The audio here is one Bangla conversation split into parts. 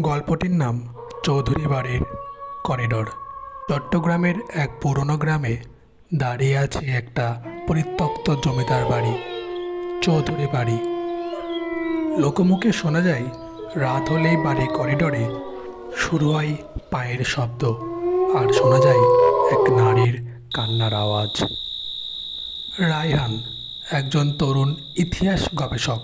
গল্পটির নাম চৌধুরী বাড়ির করিডর। চট্টগ্রামের এক পুরনো গ্রামে দাঁড়িয়ে আছে একটা পরিত্যক্ত জমিদার বাড়ি, চৌধুরী বাড়ি। লোকমুখে শোনা যায়, রাত হলেই বাড়ির করিডরে শুরু হয় পায়ের শব্দ আর শোনা যায় এক নারীর কান্নার আওয়াজ। রায়হান, একজন তরুণ ইতিহাস গবেষক।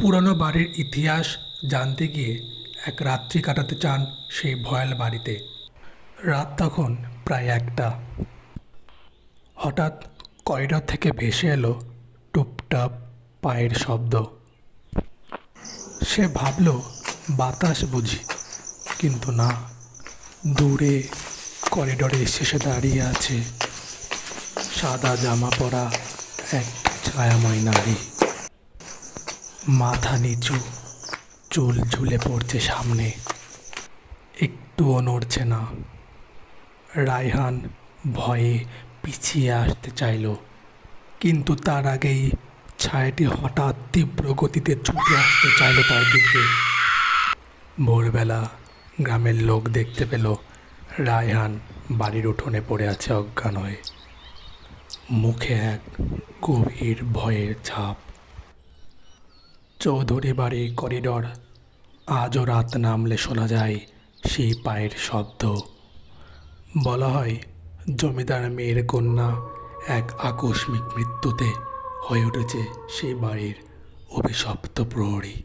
পুরনো বাড়ির ইতিহাস জানতে গিয়ে এক রাত্রি কাটাতে চান সেই ভয়াল বাড়িতে। রাত তখন প্রায় একটা। হঠাৎ করিডর থেকে ভেসে এলো টুপটাপ পায়ের শব্দ। সে ভাবল, বাতাস বুঝি, কিন্তু না। দূরে করিডরে শেষে দাঁড়িয়ে আছে। সাদা জামা পরা এক ছায়াময় নারী। মাথা নিচু চুল ঝুলে পড়ছে সামনে। একটুও নড়ছে না। রায়হান ভয়ে পিছিয়ে আসতে চাইল। কিন্তু তার আগেই ছায়াটি হঠাৎ তীব্র গতিতে ছুটে আসতে চাইল তার দিকে। ভোরবেলা গ্রামের লোক দেখতে পেল রায়হান বাড়ির উঠোনে পড়ে আছে অজ্ঞান হয়ে। মুখে এক গভীর ভয়ের ছাপ। চৌধুরী বাড়ির করিডর আজও রাত নামলে শোনা যায় সেই পায়ের শব্দ। বলা হয়, জমিদার মেয়ের কন্যা এক আকস্মিক মৃত্যুতে হয়ে উঠেছে সেই বাড়ির অভিশপ্ত প্রহরী।